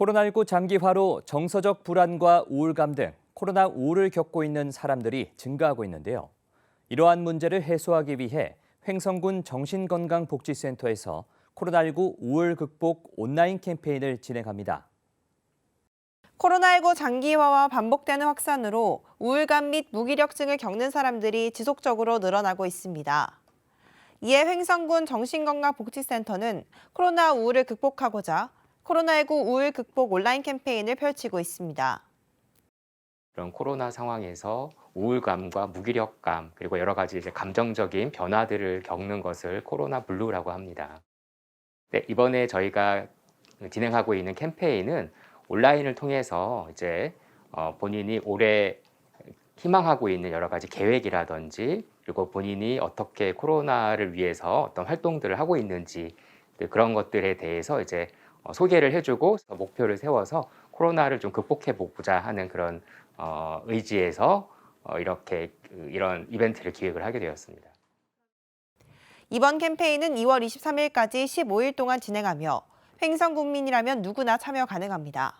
코로나19 장기화로 정서적 불안과 우울감 등 코로나 우울을 겪고 있는 사람들이 증가하고 있는데요. 이러한 문제를 해소하기 위해 횡성군 정신건강복지센터에서 코로나19 우울 극복 온라인 캠페인을 진행합니다. 코로나19 장기화와 반복되는 확산으로 우울감 및 무기력증을 겪는 사람들이 지속적으로 늘어나고 있습니다. 이에 횡성군 정신건강복지센터는 코로나 우울을 극복하고자 코로나19 우울 극복 온라인 캠페인을 펼치고 있습니다. 이런 코로나 상황에서 우울감과 무기력감 그리고 여러 가지 이제 감정적인 변화들을 겪는 것을 코로나 블루라고 합니다. 네, 이번에 저희가 진행하고 있는 캠페인은 온라인을 통해서 이제 어, 본인이 올해 희망하고 있는 여러 가지 계획이라든지 그리고 본인이 어떻게 코로나를 위해서 어떤 활동들을 하고 있는지 네, 그런 것들에 대해서 이제 어, 소개를 해주고 목표를 세워서 코로나를 좀 극복해 보고자 하는 그런 어, 의지에서 어, 이렇게 그 이런 이벤트를 기획을 하게 되었습니다. 이번 캠페인은 2월 23일까지 15일 동안 진행하며 횡성 국민이라면 누구나 참여 가능합니다.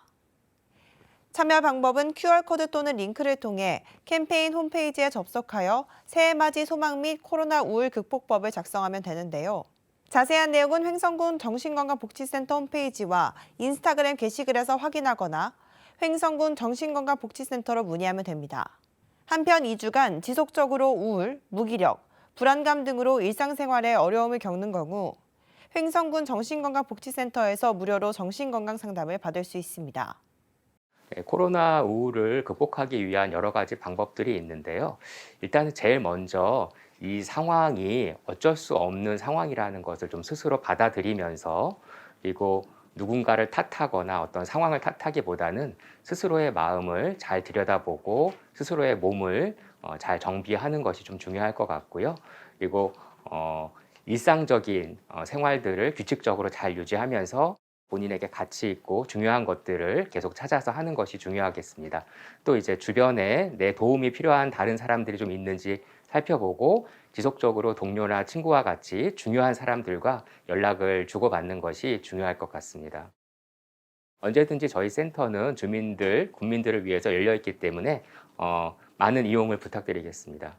참여 방법은 QR코드 또는 링크를 통해 캠페인 홈페이지에 접속하여 새해 맞이 소망 및 코로나 우울 극복법을 작성하면 되는데요. 자세한 내용은 횡성군 정신건강복지센터 홈페이지와 인스타그램 게시글에서 확인하거나 횡성군 정신건강복지센터로 문의하면 됩니다. 한편 2주간 지속적으로 우울, 무기력, 불안감 등으로 일상생활에 어려움을 겪는 경우 횡성군 정신건강복지센터에서 무료로 정신건강 상담을 받을 수 있습니다. 네, 코로나 우울을 극복하기 위한 여러 가지 방법들이 있는데요. 일단은 제일 먼저 이 상황이 어쩔 수 없는 상황이라는 것을 좀 스스로 받아들이면서 그리고 누군가를 탓하거나 어떤 상황을 탓하기보다는 스스로의 마음을 잘 들여다보고 스스로의 몸을 어, 잘 정비하는 것이 좀 중요할 것 같고요. 그리고 어, 일상적인 어, 생활들을 규칙적으로 잘 유지하면서 본인에게 가치 있고 중요한 것들을 계속 찾아서 하는 것이 중요하겠습니다. 또 이제 주변에 내 도움이 필요한 다른 사람들이 좀 있는지 살펴보고 지속적으로 동료나 친구와 같이 중요한 사람들과 연락을 주고받는 것이 중요할 것 같습니다. 언제든지 저희 센터는 주민들, 국민들을 위해서 열려 있기 때문에 어, 많은 이용을 부탁드리겠습니다.